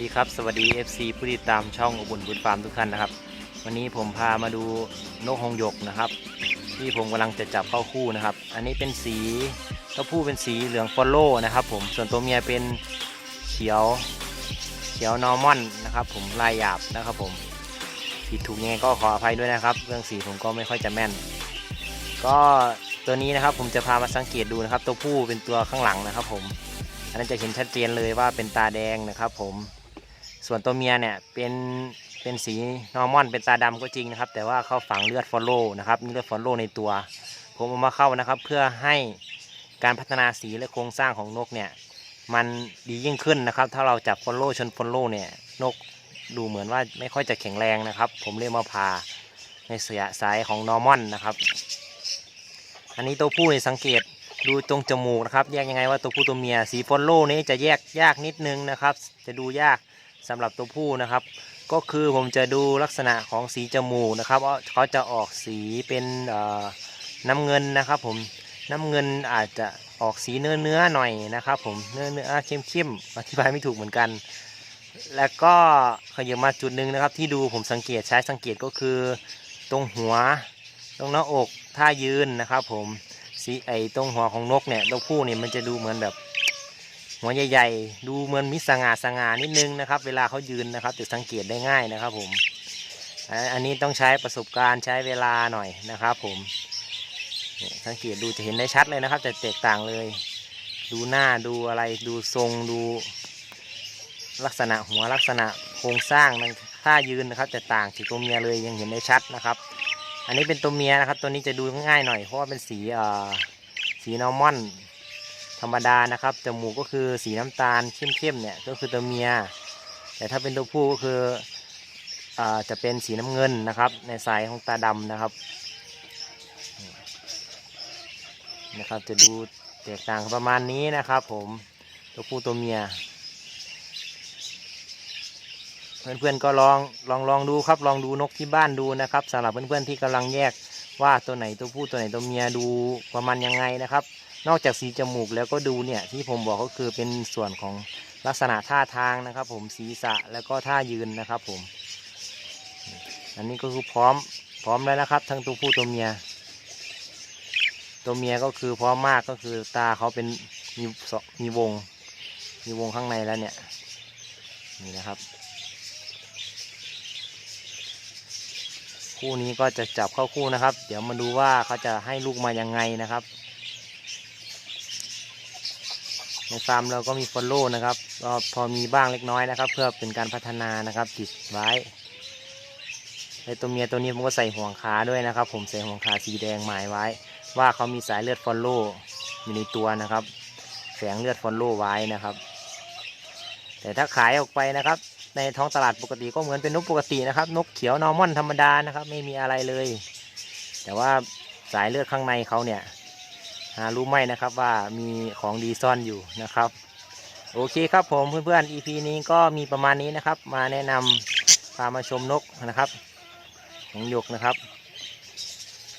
ดีครับสวัสดี FC ผู้ติดตามช่องอบุญบุญฟาร์มทุกท่านนะครับ วันนี้ผมพามาดูนกฮงหยกนะครับ ที่ผมกำลังจะจับเข้าคู่นะครับ อันนี้เป็นสีตัวผู้เป็นสีเหลืองฟอลโล่นะครับ ผมส่วนตัวเมียเป็นเขียวเขียวนอร์มอนนะครับ ผมลายหยาบนะครับผมผิดถูกยังไงก็ขออภัยด้วยนะครับ เรื่องสีผมก็ไม่ค่อยจะแม่น ก็ตัวนี้นะครับผมจะพามาสังเกตดูนะครับ ตัวผู้เป็นตัวข้างหลังนะครับ ผมอันนั้นจะเห็นชัดเจนเลยว่าเป็นตาแดงนะครับ ผม ส่วนตัวเมียเนี่ยเป็นเป็นสีนอร์มอนเป็นตาดำก็จริงนะครับ แต่ว่าเขาฝังเลือดฟอลโล่นะครับมีเลือดฟอลโล่ในตัว ผมเอามาเข้านะครับ เพื่อให้การพัฒนาสีและโครงสร้างของนกเนี่ยมันดียิ่งขึ้นนะครับ ถ้าเราจับฟอลโล่ชนฟอลโล่เนี่ยนกดูเหมือนว่าไม่ค่อยจะแข็งแรงนะครับ ผมเลยมาพาในเสียสายของนอร์มอนนะครับ อันนี้ตัวผู้เนี่ยสังเกตดูตรงจมูกนะครับ แยกยังไงว่าตัวผู้ตัวเมียสีฟอลโล่นี้จะแยกยากนิดนึงนะครับ จะดูยาก สำหรับตัวผู้นะครับ ก็คือผมจะดูลักษณะของสีจมูกนะครับว่าเขาจะออกสีเป็นน้ำเงินนะครับ ผมน้ำเงินอาจจะออกสีเนื้อเนื้อๆหน่อยนะครับ ผมเนื้อเนื้อเข้มเข้มๆอธิบายไม่ถูกเหมือนกัน แล้วก็ขยับมาจุดหนึ่งนะครับ ที่ดูผมสังเกตใช้สังเกตก็คือ ตรงหัว ตรงหน้าอกท่ายืนนะครับ ผมสีไอตรงหัวของนกเนี่ยตัวผู้เนี่ยมันจะดูเหมือนแบบ หัวใหญ่ๆ ดูเหมือนมิสง่าสง่านิดนึงนะครับ เวลาเขายืนนะครับจะสังเกตได้ง่ายนะครับผม อันนี้ต้องใช้ประสบการณ์ใช้เวลาหน่อยนะครับ ผมสังเกตดูจะเห็นได้ชัดเลยนะครับจะแตกต่างเลย ดูหน้าดูอะไรดูทรงดู ลักษณะหัวลักษณะโครงสร้างมันท่ายืนนะครับจะต่างจากตัวเมียเลยยังเห็นได้ชัดนะครับ อันนี้เป็นตัวเมียนะครับ ตัวนี้จะดูง่ายหน่อยเพราะว่าเป็นสีเอ่อสีนอร์มอน ธรรมดานะครับจมูกก็คือสีน้ำตาลเข้มๆเนี่ยก็คือตัวเมีย แต่ถ้าเป็นตัวผู้ก็คืออาจะเป็นสีน้ำเงินนะครับ ในสายของตาดำนะครับนะครับ จะดูแตกต่างประมาณนี้นะครับ ผมตัวผู้ตัวเมีย เพื่อนๆก็ลองลองลองดูครับลองดูนกที่บ้านดูนะครับสำหรับเพื่อนๆที่กำลังแยกว่าตัวไหนตัวผู้ตัวไหนตัวเมียดูประมาณยังไงนะครับ นอกจากสีจมูกแล้วก็ดูเนี่ยที่ผมบอกก็คือเป็นส่วนของลักษณะท่าทางนะครับ ผมศีรษะแล้วก็ท่ายืนนะครับ ผม อันนี้ก็คือพร้อมพร้อมแล้วนะครับ ทั้งตัวผู้ตัวเมีย ตัวเมียก็คือพร้อมมากก็คือตาเขาเป็นมีมีวง มีวงข้างในแล้วเนี่ยนี่นะครับ คู่นี้ก็จะจับเข้าคู่นะครับ เดี๋ยวมาดูว่าเขาจะให้ลูกมายังไงนะครับ ในฟาร์มเราก็มีฟอลโล่นะครับก็พอมีบ้างเล็กน้อยนะครับ เพื่อเป็นการพัฒนานะครับติดไว้ในตัวเมียตัวนี้ผมก็ใส่ห่วงขาด้วยนะครับ ผมใส่ห่วงขาสีแดงหมายไว้ ว่าเขามีสายเลือดฟอลโล่อยู่ในตัวนะครับแฝงเลือดฟอลโล่ไว้นะครับ แต่ถ้าขายออกไปนะครับ ในท้องตลาดปกติก็เหมือนเป็นนกปกตินะครับ นกเขียวนอร์มอนธรรมดานะครับ ไม่มีอะไรเลย แต่ว่าสายเลือดข้างในเขาเนี่ย หารู้ไหมนะครับว่ามีของดีซ่อนอยู่นะครับ โอเคครับผมเพื่อนๆ EP นี้ก็มีประมาณนี้นะครับ มาแนะนำพามาชมนกนะครับหงหยกนะครับ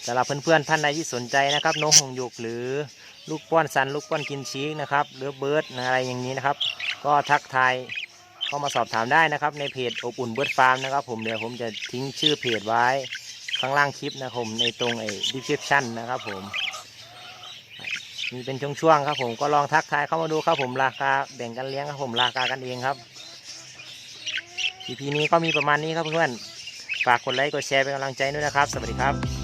สำหรับเพื่อนๆท่านใดที่สนใจนะครับนกหงหยกหรือลูกป้อนซันลูกป้อนกินชีกนะครับหรือเบิร์ดอะไรอย่างนี้นะครับ ก็ทักทายเข้ามาสอบถามได้นะครับ ในเพจอบอุ่นเบิร์ดฟาร์มนะครับ ผมเดี๋ยวผมจะทิ้งชื่อเพจไว้ข้างล่างคลิปนะครับผมในตรงไอ้ description นะครับผม มีเป็นช่วงๆครับผมก็ลองทักทายเข้ามาดูครับผมราคาแบ่งกันเลี้ยงครับผมราคากันเองครับ EP นี้ก็มีประมาณนี้ครับเพื่อนๆฝากกดไลค์กดแชร์เป็นกำลังใจด้วยนะครับ สวัสดีครับ